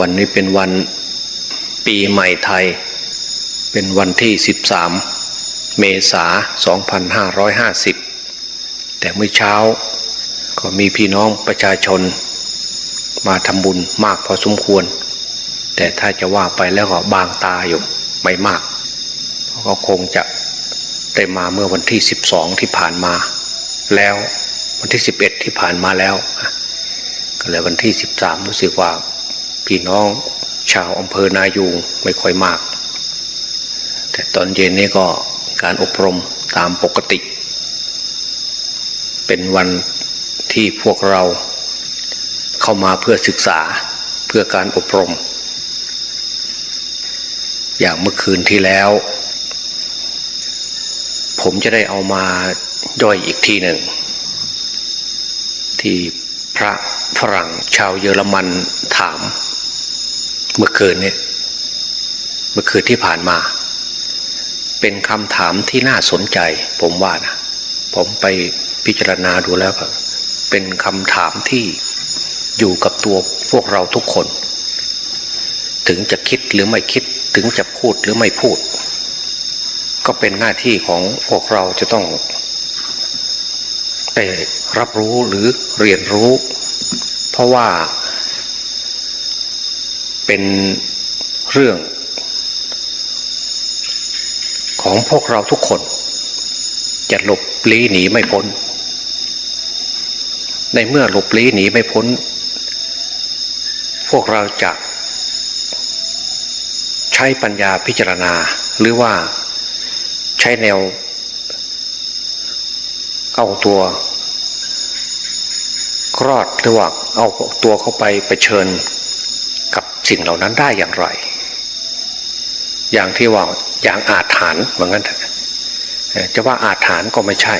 วันนี้เป็นวันปีใหม่ไทย เป็นวันที่ 13 เมษา 2550 แต่เมื่อเช้าก็มีพี่น้องประชาชน มาทำบุญมากพอสมควร แต่ถ้าจะว่าไปแล้วก็บางตาอยู่ไม่มาก เพราะก็คงจะได้มาเมื่อวันที่ 12 ที่ผ่านมา แล้ววันที่ 11 ที่ผ่านมาแล้ว ก็เลยวันที่ 13รู้สึกว่า พี่น้องชาวอำเภอนายูงไม่ค่อยมาก แต่ตอนเย็นนี้ก็การอบรมตามปกติ เป็นวันที่พวกเราเข้ามาเพื่อศึกษาเพื่อการอบรม อย่างเมื่อคืนที่แล้ว ผมจะได้เอามาย่อยอีกทีหนึ่ง ที่พระฝรั่งชาวเยอรมันถาม เมื่อคืนเนี้เมื่อคืนที่ผ่านมา เป็นคำถามที่น่าสนใจ ผมว่านะผมไปพิจารณาดูแล้วก็เป็นคำถามที่อยู่กับตัวพวกเราทุกคน ถึงจะคิดหรือไม่คิดถึงจะพูดหรือไม่พูด ก็เป็นหน้าที่ของพวกเราจะต้องได้รับรู้หรือเรียนรู้ เพราะว่า เป็นเรื่อง ของพวกเราทุกคน จะหลบลี้หนีไม่พ้น ในเมื่อหลบลี้หนีไม่พ้น พวกเราจะ ใช้ปัญญาพิจารณาหรือว่าใช้แนว เอาตัวรอดหรือว่าเอาตัวเข้าไปไปเชิญ สิ่งเหล่านั้นได้อย่างไร อย่างที่ว่าอย่างอาถรรพ์เหมือนกันจะว่าอาถรรพ์ก็ไม่ใช่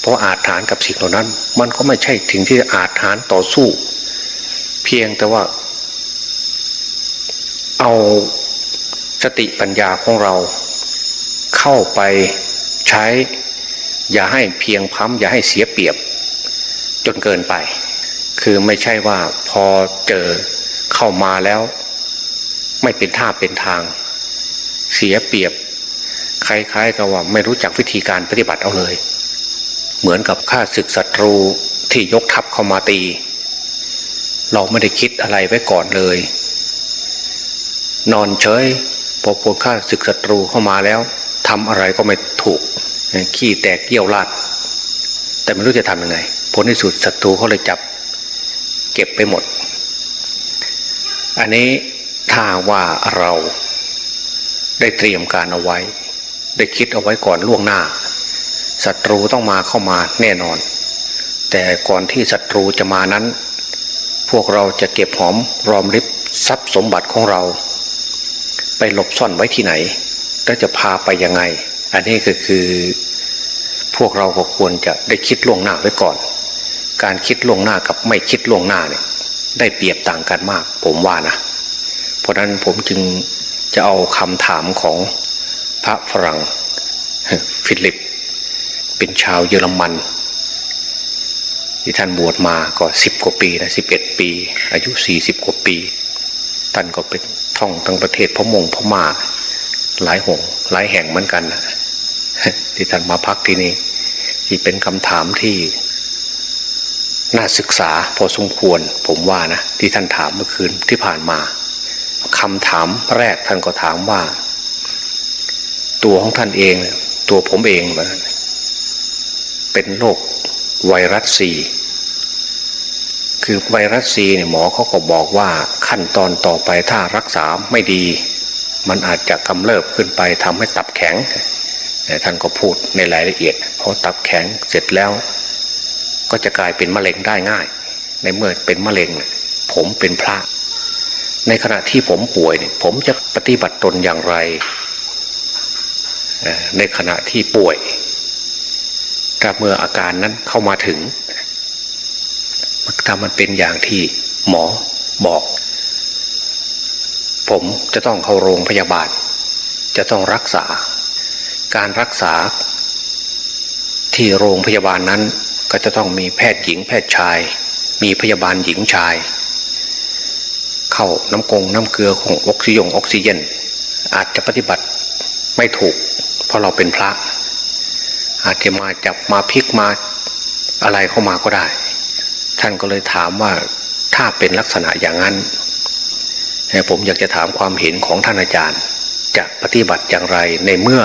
เพราะอาถรรพ์กับสิ่งเหล่านั้น มันก็ไม่ใช่ถึงที่อาถรรพ์ต่อสู้ เพียงแต่ว่า เอาสติปัญญาของเราเข้าไปใช้ อย่าให้เพียงพ้ำอย่าให้เสียเปรียบ จนเกินไป คือไม่ใช่ว่าพอเจอเข้ามาแล้ว ไม่เป็นท่าเป็นทาง เสียเปรียบคล้ายๆกับว่าไม่รู้จักวิธีการปฏิบัติเอาเลย เหมือนกับข้าศึกศัตรูที่ยกทัพเข้ามาตี เราไม่ได้คิดอะไรไว้ก่อนเลย นอนเฉยพอพวกข้าศึกศัตรูเข้ามาแล้วทำอะไรก็ไม่ถูกขี้แตกเยี่ยวลาด แต่ไม่รู้จะทำยังไงผลที่สุดศัตรูเขาเลยจับ เก็บไปหมด อันนี้ ถ้าว่าเราได้เตรียมการเอาไว้ ได้คิดเอาไว้ก่อนล่วงหน้าศัตรูต้องมาเข้ามาแน่นอน แต่ก่อนที่ศัตรูจะมานั้น พวกเราจะเก็บหอมรอมริบทรัพย์สมบัติของเรา ไปหลบซ่อนไว้ที่ไหนแล้วจะพาไปยังไง อันนี้ก็คือ พวกเราก็ควรจะได้คิดล่วงหน้าไว้ก่อน การคิดล่วงหน้ากับไม่คิดล่วงหน้าเนี่ยได้เปรียบต่างกันมาก ผมว่านะ เพราะนั้นผมจึงจะเอาคำถามของพระฝรั่งฟิลิป เป็นชาวเยอรมัน ที่ท่านบวชมาก็สิบกว่าปีนะสิบเอ็ดปี อายุสี่สิบกว่าปี ท่านก็เป็นท่องทั้งประเทศพมงพม่าหลายหงหลายแห่งเหมือนกันนะที่ท่านมาพักที่นี่ที่เป็นคำถามที่น่าศึกษาพอสมควรผมว่านะ ที่ท่านถามเมื่อคืนที่ผ่านมา คำถามแรกท่านก็ถามว่า ตัวของท่านเองตัวผมเองเป็นโรคไวรัสซีคือไวรัสซีเนี่ยหมอเขาก็บอกว่าขั้นตอนต่อไปถ้ารักษาไม่ดี มันอาจจะกำเริบขึ้นไปทำให้ตับแข็งแต่ท่านก็พูดในรายละเอียดพอตับแข็งเสร็จแล้ว ก็จะกลายเป็นมะเร็งได้ง่าย ในเมื่อเป็นมะเร็ง ผมเป็นพระ ในขณะที่ผมป่วยเนี่ยผมจะปฏิบัติตนอย่างไร ในขณะที่ป่วย ถ้าเมื่ออาการนั้นเข้ามาถึงถ้ามันเป็นอย่างที่หมอบอก ผมจะต้องเข้าโรงพยาบาล จะต้องรักษา การรักษา ที่โรงพยาบาลนั้นก็จะต้องมีแพทย์หญิงแพทย์ชาย มีพยาบาลหญิงชาย เข้าน้ำกงน้ำเกลือของออกซิยงออกซิเจนอาจจะปฏิบัติไม่ถูก เพราะเราเป็นพระ อาจจะมาจับมาพลิกมาอะไรเข้ามาก็ได้ ท่านก็เลยถามว่าถ้าเป็นลักษณะอย่างนั้นผมอยากจะถามความเห็นของท่านอาจารย์ จะปฏิบัติอย่างไรในเมื่อ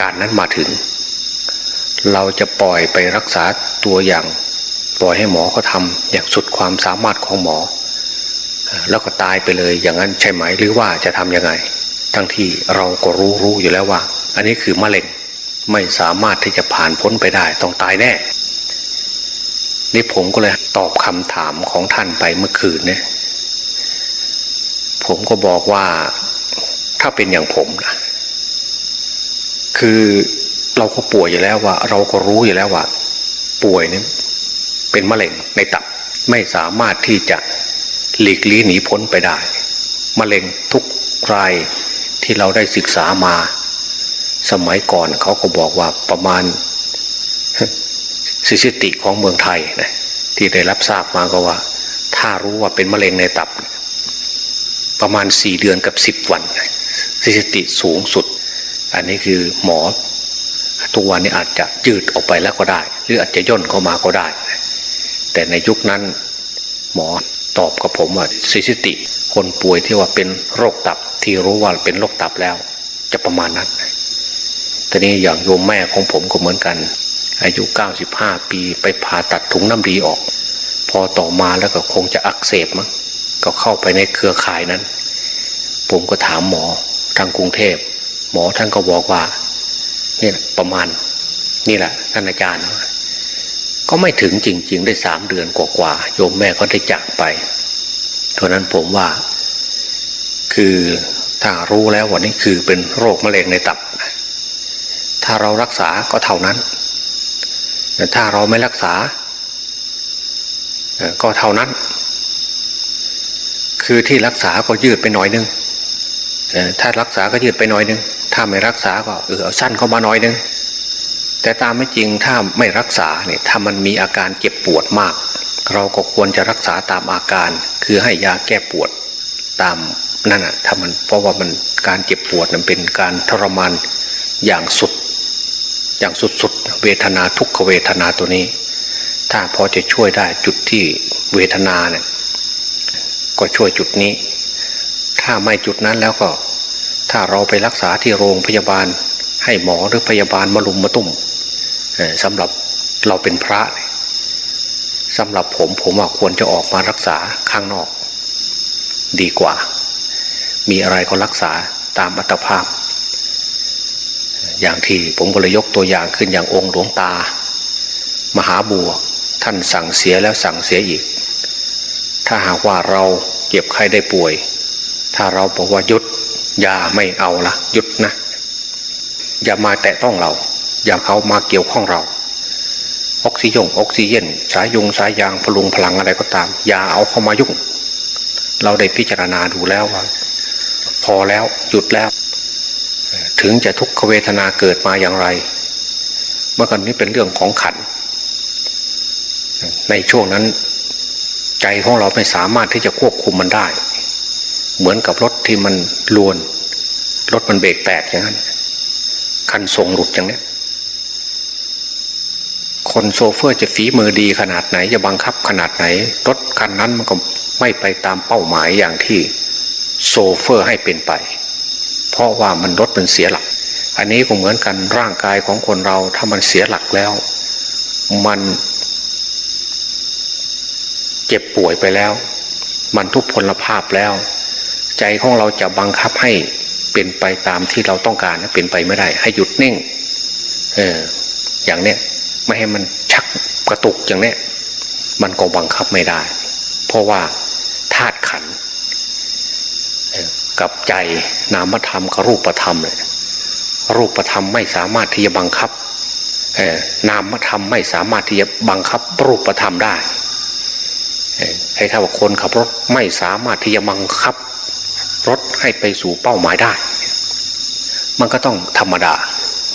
การนั้นมาถึง เราจะปล่อยไปรักษาตัวอย่าง ปล่อยให้หมอเขาทำอย่างสุดความสามารถของหมอ แล้วก็ตายไปเลยอย่างนั้นใช่ไหมหรือว่าจะทำยังไง ทั้งที่เราก็รู้รู้อยู่แล้วว่า อันนี้คือมะเร็งไม่สามารถที่จะผ่านพ้นไปได้ต้องตายแน่ นี่ผมก็เลยตอบคำถามของท่านไปเมื่อคืนเนี่ยผมก็บอกว่าถ้าเป็นอย่างผมนะคือเราก็ป่วยอยู่แล้วว่า เราก็รู้อยู่แล้วว่า ป่วยนี่เป็นมะเร็งในตับไม่สามารถที่จะ หลีกลี่หนีพ้นไปได้มะเร็งทุกรายที่เราได้ศึกษามา สมัยก่อนเขาก็บอกว่าประมาณสถิติของเมืองไทยนะที่ได้รับทราบมาก็ว่า ถ้ารู้ว่าเป็นมะเร็งในตับ ประมาณสี่เดือนกับสิบวันสถิติสูงสุด อันนี้คือหมอทุกวันนี้อาจจะยืดออกไปแล้วก็ได้ หรืออาจจะย่นเข้ามาก็ได้ แต่ในยุคนั้นหมอ ตอบกับผมว่าสถิติ คนป่วยที่ว่าเป็นโรคตับ ที่รู้ว่าเป็นโรคตับแล้ว จะประมาณนั้นทีนี้อย่างโยมแม่ของผมก็เหมือนกัน อายุ 95 ปีไปผ่าตัดถุงน้ำดีออก พอต่อมาแล้วก็คงจะอักเสบมั้งก็เข้าไปในเครือข่ายนั้น ผมก็ถามหมอทางกรุงเทพ หมอท่านก็บอกว่านี่ประมาณนี่แหละท่านอาจารย์ ก็ไม่ถึงจริง ๆ ได้สามเดือนกว่าๆโยมแม่ก็ได้จากไปเพราะนั้นผมว่า คือถ้ารู้แล้ววันนี้คือเป็นโรคมะเร็งในตับ ถ้าเรารักษาก็เท่านั้น แต่ถ้าเราไม่รักษา ก็เท่านั้น คือที่รักษาก็ยืดไปหน่อยนึงถ้ารักษาก็ยืดไปหน่อยนึง ถ้าไม่รักษาก็เออเอาสั้นเข้ามาหน่อยนึง แต่ตามไม่จริงถ้าไม่รักษาเนี่ยถ้ามันมีอาการเจ็บปวดมาก เราก็ควรจะรักษาตามอาการ คือให้ยาแก้ปวดตามนั่นอะถ้ามันเพราะว่ามันการเจ็บปวดนั้นเป็นการทรมานอย่างสุด อย่างสุดๆเวทนาทุกขเวทนาตัวนี้ ถ้าพอจะช่วยได้จุดที่เวทนาเนี่ยก็ช่วยจุดนี้ ถ้าไม่จุดนั้นแล้วก็ ถ้าเราไปรักษาที่โรงพยาบาล ให้หมอหรือพยาบาลมาลุมมาตุ้ม สำหรับเราเป็นพระสำหรับผมผมว่าควรจะออกมารักษาข้างนอก ดีกว่า มีอะไรก็รักษาตามอัตภาพ อย่างที่ผมก็เลยยกตัวอย่างขึ้นอย่างองค์หลวงตา มหาบัวท่านสั่งเสียแล้วสั่งเสียอีก ถ้าหากว่าเราเจ็บไข้ได้ป่วย ถ้าเราบอกว่ายุดยาไม่เอาละยุดนะ อย่ามาแตะต้องเรา อย่าเขามาเกี่ยวข้องเรา ออกซิจงออกซิเจนสายยงสายยางพลุงพลังอะไรก็ตาม อย่าเอาเข้ามายุ่ง เราได้พิจารณาดูแล้วว่าพอแล้วหยุดแล้ว ถึงจะทุกขเวทนาเกิดมาอย่างไร เมื่อก่อนนี้เป็นเรื่องของขัน ในช่วงนั้น ใจของเราไม่สามารถที่จะควบคุมมันได้ เหมือนกับรถที่มันลวน รถมันเบรกแตกอย่างนั้นคันทรงหลุดอย่างนี้ คนโซเฟอร์จะฝีมือดีขนาดไหน จะบังคับขนาดไหน รถคันนั้นมันก็ไม่ไปตามเป้าหมายอย่างที่โซเฟอร์ให้เป็นไป เพราะว่ามันรถมันเสียหลัก อันนี้ก็เหมือนกันร่างกายของคนเราถ้ามันเสียหลักแล้ว มันเจ็บป่วยไปแล้ว มันทุพพลภาพแล้ว ใจของเราจะบังคับให้เป็นไปตามที่เราต้องการเป็นไปไม่ได้ ให้หยุดนิ่ง เอออย่างเนี้ย ไม่ให้มันชักกระตุกอย่างนี้มันก็บังคับไม่ได้ เพราะว่าธาตุขันกับใจนามธรรมกับรูปธรรมเลยรูปธรรมไม่สามารถที่จะบังคับนามธรรมไม่สามารถที่จะบังคับรูปธรรมได้ให้ถ้าว่าคนขับรถไม่สามารถที่จะบังคับ รถให้ไปสู่เป้าหมายได้ มันก็ต้องธรรมดา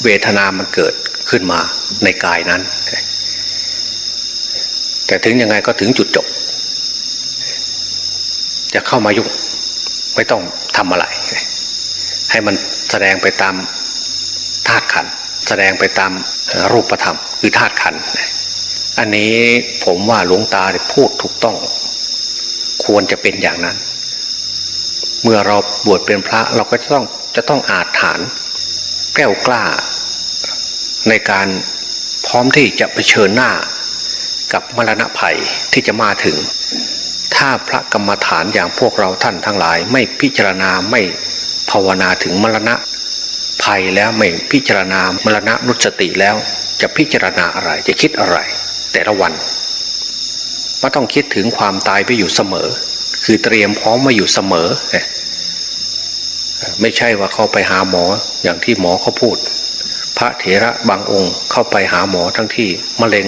เวทนามันเกิด ขึ้นมาในกายนั้น แต่ถึงยังไงก็ถึงจุดจบ จะเข้ามายุ่งไม่ต้องทำอะไร ให้มันแสดงไปตามธาตุขัน แสดงไปตามรูปธรรม คือธาตุขัน อันนี้ผมว่าหลวงตาพูดถูกต้อง ควรจะเป็นอย่างนั้น เมื่อเราบวชเป็นพระเราก็จะต้องจะต้องอาจฐาน แก้วกล้า ในการพร้อมที่จะเผชิญหน้ากับมรณะภัยที่จะมาถึง ถ้าพระกรรมฐานอย่างพวกเราท่านทั้งหลาย ไม่พิจารณาไม่ภาวนาถึงมรณะภัยแล้วไม่พิจารณามรณะนุสติแล้วจะพิจารณาอะไรจะคิดอะไร แต่ละวันก็ต้องคิดถึงความตายไปอยู่เสมอ คือเตรียมพร้อมมาอยู่เสมอ ไม่ใช่ว่าเข้าไปหาหมออย่างที่หมอเขาพูด ระเถระบางองค์เข้าไปหาหมอทั้งที่มะเร็ง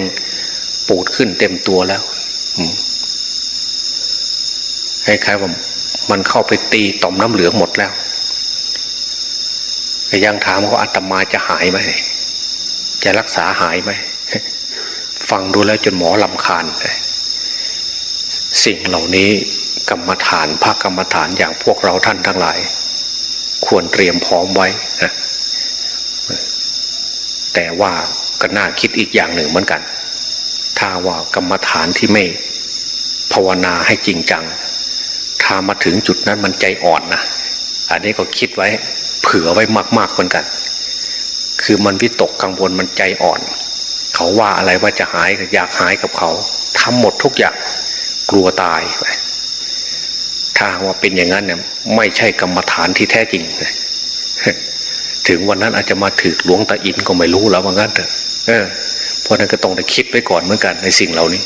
ปูดขึ้นเต็มตัวแล้วอืมคล้ายๆว่ามันเข้าไปตีต่อมน้ำเหลืองหมดแล้วยังถามเขาอาตมาจะหายไหมจะรักษาหายไหมฟังดูแล้วจนหมอลำคาญสิ่งเหล่านี้กรรมฐานภาคกรรมฐานอย่างพวกเราท่านทั้งหลาย ควรเตรียมพร้อมไว้นะ แต่ว่าก็น่าคิดอีกอย่างหนึ่งเหมือนกัน ถ้าว่ากรรมฐานที่ไม่ภาวนาให้จริงจัง ถ้ามาถึงจุดนั้นมันใจอ่อนนะ อันนี้ก็คิดไว้เผื่อไว้มากๆเหมือนกัน คือมันวิตกกังวลมันใจอ่อน เขาว่าอะไรว่าจะหายอยากหายกับเขาทำหมดทุกอย่างกลัวตาย ถ้าว่าเป็นอย่างนั้นเนี่ยไม่ใช่กรรมฐานที่แท้จริง ถึงวันนั้นอาจจะมาถือหลวงตาอินก็ไม่รู้แล้วว่างั้นเถอะเพราะนั้นก็ต้องได้คิดไว้ก่อนเหมือนกันในสิ่งเหล่านี้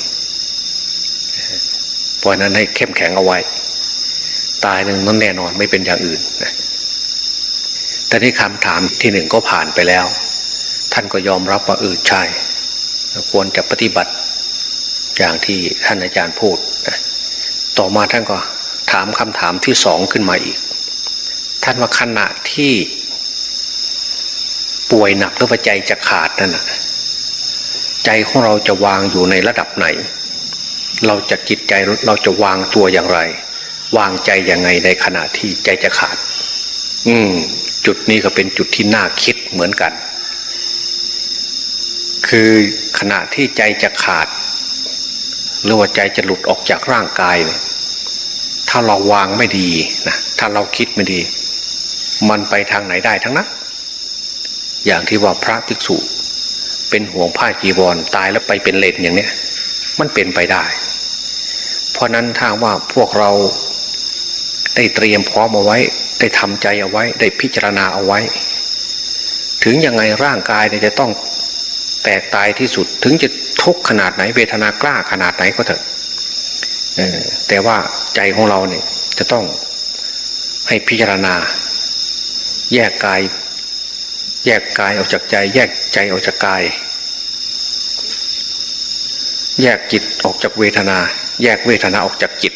เพราะนั้นให้เข้มแข็งเอาไว้ ตายหนึ่งนั้นแน่นอนไม่เป็นอย่างอื่นนะแต่นี่คำถามที่หนึ่งก็ผ่านไปแล้ว ท่านก็ยอมรับว่าเออใช่ ควรจะปฏิบัติอย่างที่ท่านอาจารย์พูดนะต่อมาท่านก็ถามคำถามที่สองขึ้นมาอีก ท่านว่าขณะที่ ป่วยหนักหรือว่าใจจะขาดนั่นนะใจของเราจะวางอยู่ในระดับไหน เราจะจิตใจเราจะวางตัวอย่างไร วางใจยังไงในขณะที่ใจจะขาด อืม จุดนี้ก็เป็นจุดที่น่าคิดเหมือนกัน คือขณะที่ใจจะขาด หรือว่าใจจะหลุดออกจากร่างกายเนี่ยถ้าเราวางไม่ดีนะถ้าเราคิดไม่ดี มันไปทางไหนได้ทั้งนั้น อย่างที่ว่าพระภิกษุ เป็นห่วงผ้าจีวรตายแล้วไปเป็นเลนอย่างเนี้ยมันเป็นไปได้ เพราะนั้นถ้าว่าพวกเราได้เตรียมพร้อมเอาไว้ ได้ทำใจเอาไว้ ได้พิจารณาเอาไว้ ถึงยังไงร่างกายเนี่ยจะต้องแตกตายที่สุด ถึงจะทุกข์ขนาดไหนเวทนากล้าขนาดไหนก็เถอะแต่ว่าใจของเราเนี่ยจะต้องให้พิจารณา แยกกาย แยกกายออกจากใจ แยกใจออกจากกาย แยกจิตออกจากเวทนา แยกเวทนาออกจากจิต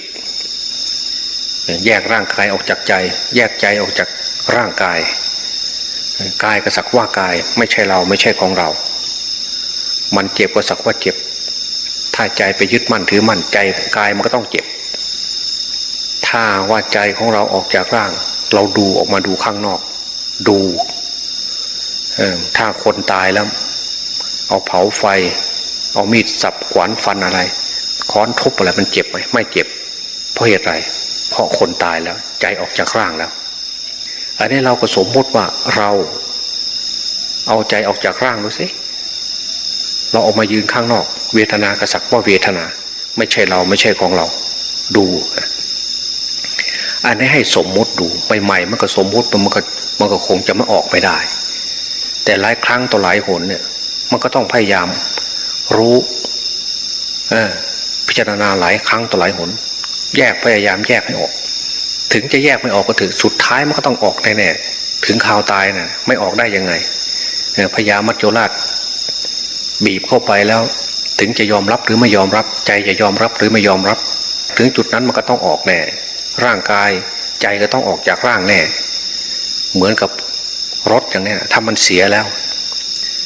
แยกร่างกายออกจากใจ แยกใจออกจากร่างกาย กายก็สักว่ากายไม่ใช่เราไม่ใช่ของเรา มันเจ็บก็สักว่าเจ็บ ถ้าใจไปยึดมั่นถือมั่นใจกายมันก็ต้องเจ็บ ถ้าว่าใจของเราออกจากร่าง เราดูออกมาดูข้างนอก ดู ถ้าคนตายแล้ว เอาเผาไฟ เอามีดสับขวานฟันอะไร ค้อนทุบอะไรมันเจ็บไหมไม่เจ็บ เพราะเหตุไร เพราะคนตายแล้ว ใจออกจากร่างแล้ว อันนี้เราก็สมมติว่าเรา เอาใจออกจากร่างดูสิเราออกมายืนข้างนอก เวทนากระสักว่าเวทนา ไม่ใช่เราไม่ใช่ของเรา ดูอันนี้ให้สมมติดูใหม่ๆมันก็สมมติมันก็มันก็คงจะไม่ออกไม่ได้ แต่หลายครั้งต่อหลายหนเนี่ย มันก็ต้องพยายาม รู้เออพิจารณาหลายครั้งต่อหลายหน แยกพยายามแยกให้ออก ถึงจะแยกไม่ออกก็ถือสุดท้ายมันก็ต้องออกแน่ๆถึงข่าวตายนะ่ะ ไม่ออกได้ยังไงพยามัจโจราชบีบเข้าไปแล้ว ถึงจะยอมรับหรือไม่ยอมรับ ใจจะยอมรับหรือไม่ยอมรับ ถึงจุดนั้นมันก็ต้องออกแน่ ร่างกายใจก็ต้องออกจากร่างแน่ เหมือนกับ รถอย่างนี้ถ้ามันเสียแล้ว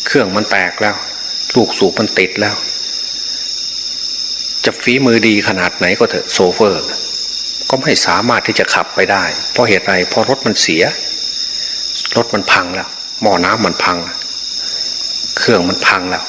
เครื่องมันแตกแล้ว ลูกสูบมันติดแล้ว จะฝีมือดีขนาดไหนก็เถอะโซเฟอร์ ก็ไม่สามารถที่จะขับไปได้ เพราะเหตุไรเพราะรถมันเสีย รถมันพังแล้วหม้อน้ำมันพัง เครื่องมันพังแล้ว